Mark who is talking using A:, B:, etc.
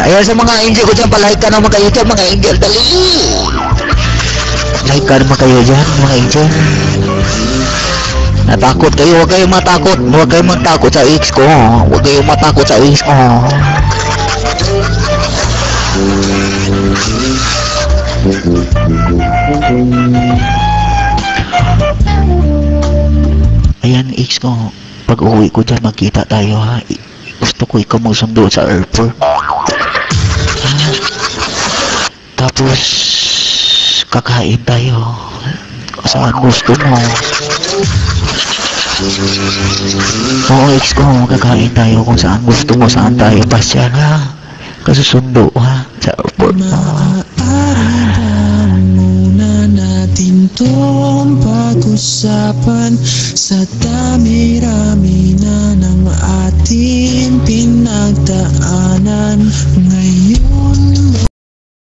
A: Ayan sa mga angel ko dyan, palike ka naman kayo dyan, mga angel, dali. Like ka naman kayo dyan, mga angel. Natakot kayo, huwag kayong matakot. Huwag kayong matakot sa ex ko. Huwag kayong matakot sa ex ko. Ayan, ex ko. Pag uwi ko dyan, magkita tayo ha. Gusto ko ikaw magsundo sa airport. Ha? Tapos, kakain tayo. Saan gusto mo? Oo, ex ko, kakain tayo kung saan gusto mo, saan tayo pasyan ha. Kasusundo ha, sa airport mo.
B: Maaari bang muna natin tong pag-usapan Sa dami-rami na ng ating pinagdaanan